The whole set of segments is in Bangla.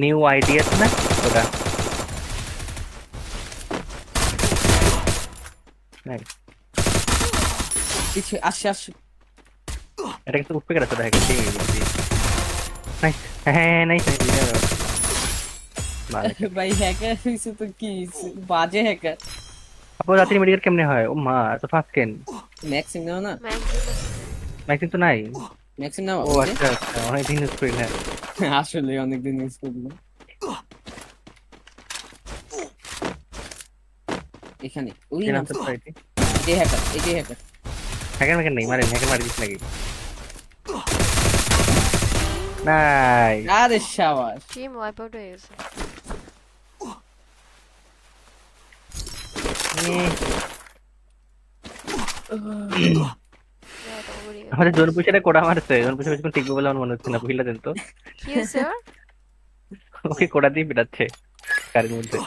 নিউ আইডি আছে না ওটা নাই, পিছে আসছে আসছে এটা কিন্তু উপরে গেছে দেখা গেছে নাই হ্যাঁ নাই ভাই হ্যাকার হইছে তো কি বাজে হ্যাকার আপু রাত্রি মেডিকেল কেমনে হয় ও মা তো ফার্স্ট কেন ম্যাক্সিম নাও না ম্যাক্সিম তো নাই ম্যাক্সিম নাও ও আচ্ছা আচ্ছা অনেক দিন ইউজ করি না। আসলে অনেকদিন ইউজ করল এখানে ওই নাম তো এই হ্যাকার এই যে হ্যাকার হ্যাকের ম্যাকের নেই মারেন হ্যাকের মারি দিস নাকি? নাই আরে শাবাশ টিম ওয়াইপ আউট হয়ে গেছে। আমাদের জোন পুষারে কোড়া মারছে জোন পুষে বেশিক্ষণ টিকবে বলে আমার মনে হচ্ছে না বুঝলা দেন তো ওকে কোড়া দিয়ে পিটাচ্ছে গাড়ির মধ্যে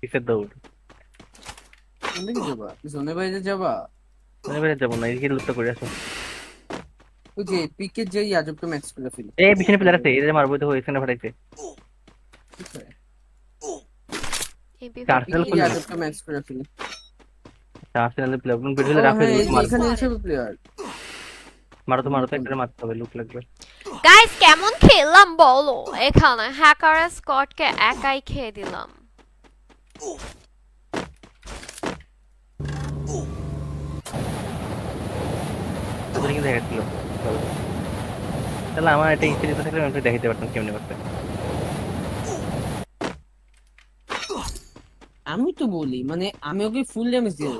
কিসের দৌড়? কোন দিকে যাবা? জোনের বাইরে যাবা? না এদিকে লুপ্ত করে আসো। ওই যে পিকের যে আজবটা ম্যাক্স করে ফেলি। এই পিছনে প্লেয়ার আছে এদের মারবো তো এখানে ফাটাইছে চার five Arsenal পিকের আজবটা ম্যাক্স করে ফেলি। আর্সেনালের প্লেয়ার কোন ভিডিওতে রাখলে হ্যাঁ, এই যে মারো এখানে এসে প্লেয়ার মারো তো মারো তো একটা মারতে হবে লুক লাগবে। গাইস কেমন খেললাম বলো? এখানে হ্যাকার স্কটকে একাই খেয়ে দিলাম। তাদের কিন্তু দেখাচ্ছিল তাহলে আমার একটা ইনস্টিটিউট থাকলে আমি দেখাতে পারতাম কেমনে করতে। আমি তো বলি মানে আমি ওকে ফুল ড্যামেজ দিয়ে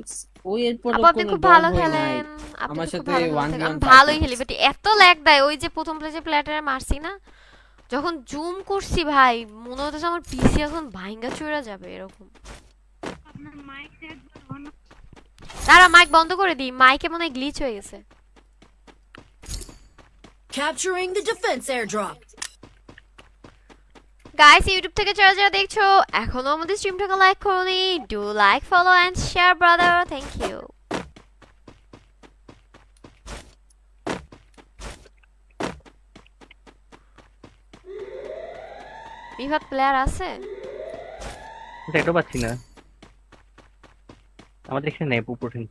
দিচ্ছি এরপর আপনি খুব ভালো খেলেন। আমার সাথে ভালো one খেলেন। v one আমি ভালোই খেলি বাট এত ল্যাগ দেয় ওই যে প্রথম প্লেসে প্লেয়ারে মারছি না যখন জুম করছি ভাই মনে হতেছে আমার পিসি এখন ভাঙ্গা চুরা যাবে এরকম। তারা মাইক বন্ধ করে দিই। মাইকে মনে হয় গ্লিচ হয়ে গেছে। Capturing the defense airdrop. Guys YouTube থেকে যারা যারা দেখছ, এখনও আমাদের স্ট্রিমটাকে লাইক করোনি do like follow and share brother thank you বিভাগ প্লেয়ার আছে? এটাও পাচ্ছি না। আমাদের এখানে নেই প্রোটিন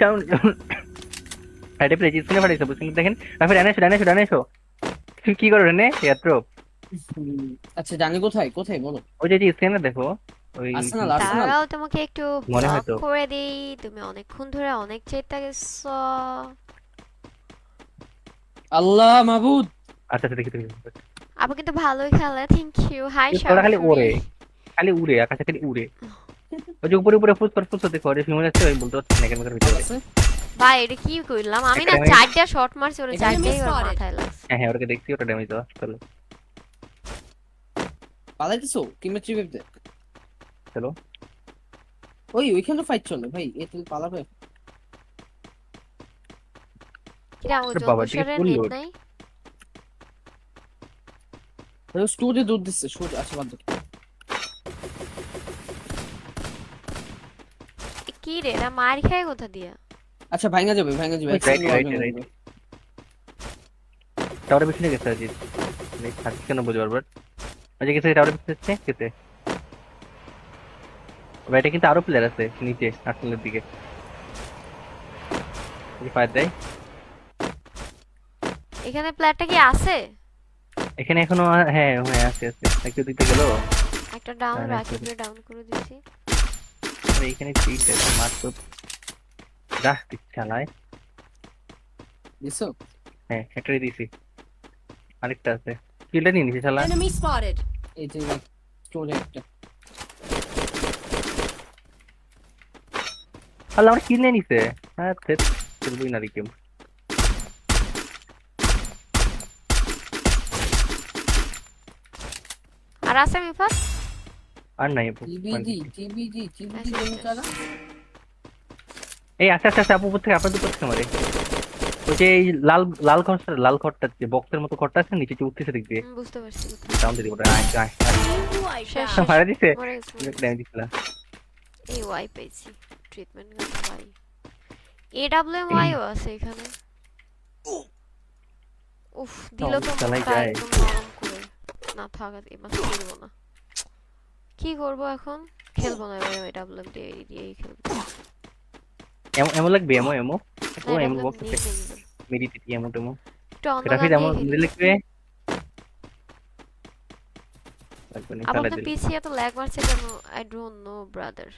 ডাউন সাইডে প্লেজ স্ক্রিনে পাঠাইছো বুঝছেন দেখেন। রাফি ডানে এসো ডানে এসো ডানে এসো। তুমি কি করো রেনে ইয়াত্রো আচ্ছা জানি কোথায়? কোথায়? বলো। ওই যে স্ক্রিনে দেখো ওই আর্সেনাল আর্সেনাল। তারাও তোমাকে একটু মনে ব্লক হয়তো। করে দেই। তুমি অনেকক্ষণ ধরে অনেক চেষ্টা গেছো আল্লাহ মাবুদ আচ্ছা আচ্ছা দেখি তুমি আপু কিন্তু ভালোই খেলে থ্যাংক ইউ হাই ওরা খালি ওড়ে। খালি উড়ে আকাশে খালি উড়ে। ওই যে উপরে উপরে ফুস করে ফুস দেখো ওরে ফিমে যাচ্ছে ওই বলতে পারছি না কেন করে ভিতরে আছে? ভাই এটা কি করলাম আমি না চারটা শট মারছি ওরা চারটাই ওর মাথায় লাগছে। হ্যাঁ হ্যাঁ ওরকে দেখছি ওটা ড্যামেজ দেওয়া চলো। চলো। ওই ওইখানে ফাইট চলে ভাই এ তুই পালাবে। কিরা ও নেট নাই। স্টোরে দিচ্ছে আচ্ছা বাদ কি রে না মার খায় কোথা দিয়া? আচ্ছা ভাঙা যাবে ভাঙা যাবে। টাওয়ারের পিছনে গেছে আজিত থাকছি কেন বুঝতে পারবার ওই যে গেছে টাওয়ারের পিছনে গেছে। গেছে বাইরে কিন্তু আরও প্লেয়ার আছে নিচে আর্সেনালের দিকে। ফায়ার দেয়। এখানে প্লেয়ারটা কি আছে? এখানে এখনও হ্যাঁ হ্যাঁ আছে আছে। একটু দিতে গেল। একটা ডাউন রাকিবরে ডাউন করে দিছি আরে এখানে সিট আছে মাত্র যা চালায় দিছো হ্যাঁ একটাই দিছি আরেকটা আছে কিলটা নিয়ে নিছি চালা Enemy spotted. এই যে স্টোরে একটা আল্লাহ আমার কিল নিয়ে নিছে হ্যাঁ থেত খেলবই না রে কেউ আর আছে মিফাত আর নাই আপু টিবিজি টিবিজি টিবিজি আচ্ছা, তুমি আচ্ছা। চালা এই আস্তে আস্তে আস্তে আপু উপর থেকে আপনার দুপুর থেকে মারে ওই যে এই লাল লাল ঘরটা লাল ঘরটা যে বক্সের মতো ঘরটা আছে নিচে যে উঠতেছে দিক দিয়ে বুঝতে পারছি ডাউন দিয়ে ওটা আয় আয়. মারা দিছে। ড্যামেজ দিছিলা এই ওয়াই পেয়েছি ট্রিটমেন্ট গান ভাই এডব্লিউএম ওয়াইও আছে এখানে। উফ দিল তো চালাই যায়। নরম করে। না থাক আর এবার খেলব না। কি করব এখন? খেলব না এবার ডাবল দিয়েই খেলব। এমন এমন লাগবে এমো এমো। ও এমো বক্স আছে। এবার। মেডিটেটি এমো টেমো। খেলি। মিলে লিখবে লাগবে। আমার তো পিসি এত ল্যাগ মারছে কেন? আই ডোন্ট নো ব্রাদার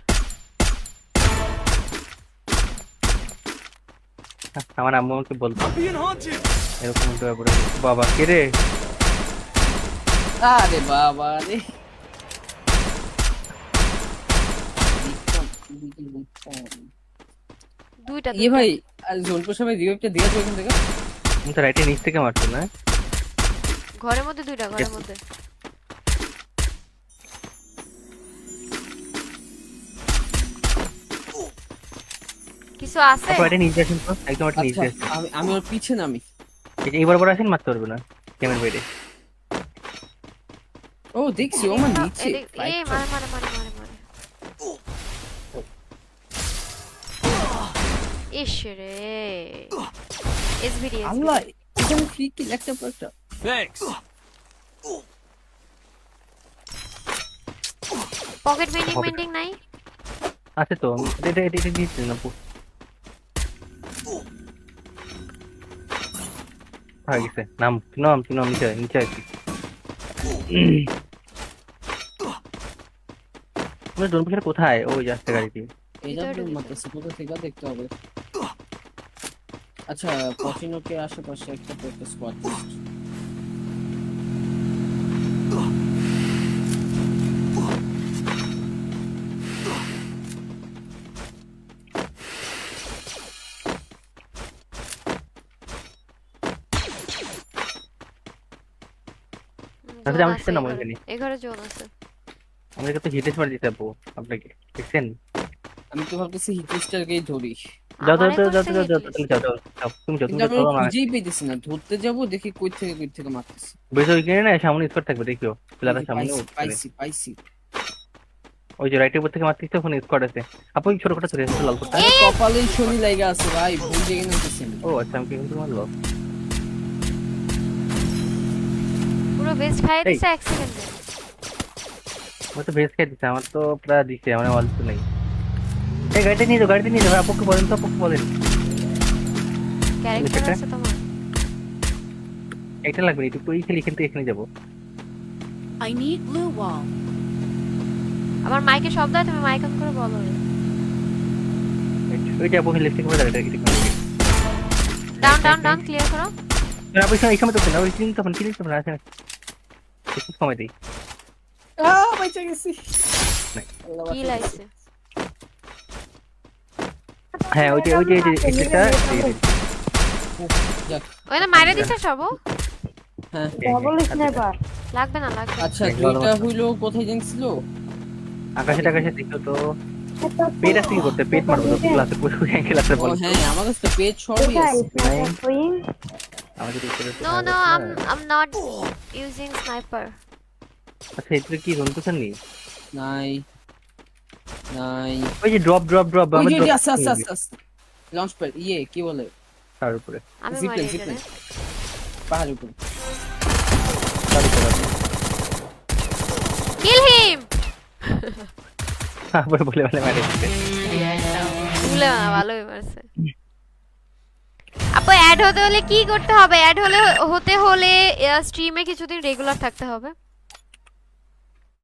আমার আম্মু আমাকে বলতো। এরকম একটা ব্যাপার বাবা কে রে? আরে বাবা রে। দুইটা ইয়ে দুইটা। ভাই সবাই রিভাইভটা থেকে। আমি তো রাইটে নিচ থেকে না? ঘরের মধ্যে দুইটা ঘরের মধ্যে। কিছু আছে? নিচে আসেন তো একদম এটা আচ্ছা নিচে আসেন। আমি আমি ওর পিছে নামি। এই যে এইবার বড় আসেন মারতে পারবে না ক্যামের বাইরে। ও দেখছি ও আমার নিচে। এই মারে মারে মারে মারে। ইস রে এসবিডি আল্লাহ এখানে ফ্রি কিল একটা পর একটা পকেট Pocket- বেন্ডিং নাই আছে তো এটা এটা এটা নিচে না হয়ে গেছে নাম নাম নাম নিচে নিচে আছি কোথায় ওই যাচ্ছে গাড়ি দিয়ে এটা ভিতরে ঢুকেছে। মারতেছে থেকে দেখতে হবে আচ্ছা পচিনোকে আশেপাশে একটা তো একটা স্কোয়াড লিস্ট আমি সেটা আছে তো হিটেশ মার দিতে আপু আপনাকে। দেখছেন? আমি তো ভাবতেছি হিটলিস্টারকেই ধরি। যাও যাও যাও যাও যাও যাও তুমি list। যাও যাও যাও, তুমি যাও তুমি যাও আমি চলো পেতেছি না ধরতে যাব দেখি কই থেকে কই থেকে মারতেছি বেশ ওইখানে না সামনে থাকবে দেখিও প্লেয়ারের সামনে পাইছি, পাইছি পাইছি ওই যে রাইটের উপর থেকে মারতিস তো স্কোয়াড আছে আপু ওই ছোটখাটো চলে এসেছে লাল কোটটা আরে কপালেই শনি লাগা আছে ভাই ভুল জায়গায় নামতেছি ও আচ্ছা আমি কিন্তু মারলো পুরো বেস্ট খাইয়ে দিছে এক সেকেন্ডে আমার তো ভেজ খাই দিচ্ছে আমার তো প্রায় দিচ্ছে আমার অল্প নেই এই গাড়িতে নিয়ে যাও গাড়িতে নিয়ে যাও আপুকে বলেন তো আপুকে বলেন। ক্যারেক্টার? আছে তোমার। এটা লাগবে না, একটু ওই খেলে থেকে এখানে যাব। I need blue wall. আমার মাইকে শব্দ হয় তুমি মাইক অন করে বলো রে ওই যে আপু লিপস্টিক করে দাঁড়িয়ে এটা ডাউন ডাউন ডাউন ক্লিয়ার করো। আপু এই সময় তো না ওই চিনি তখন চিনি তখন আছে একটু সময় দিই। আহ বাইচা গেছি। কি। লাগছে? হ্যাঁ ওই যে ওই যে এটা ওই না মাইরে দিছে সবও হ্যাঁ লাগবে না লাগবে। আচ্ছা দুইটা হইল কোথায় জানছিল আকাশে টাকাশে দেখো তো। পেট আছে কি করতে? পেট মারবো তো ক্লাসে হ্যাঁ আমার কাছে আছে। আমাদের উপরে. আচ্ছা এটা নেই। নাই ওই যে ড্রপ ড্রপ ড্রপ ওই যে, আস্তে আস্তে আস্তে আস্তে। লঞ্চ প্যাড ইয়ে কি বলে? তার উপরে। Zipline zipline. পাহাড়ের উপরে। তার উপরে। Kill him! আবার বলে বলে মারে দিচ্ছে। ভালোই মারছে। আপু অ্যাড হতে হলে কি করতে হবে? অ্যাড হলে হতে হলে স্ট্রিমে কিছুদিন রেগুলার থাকতে হবে।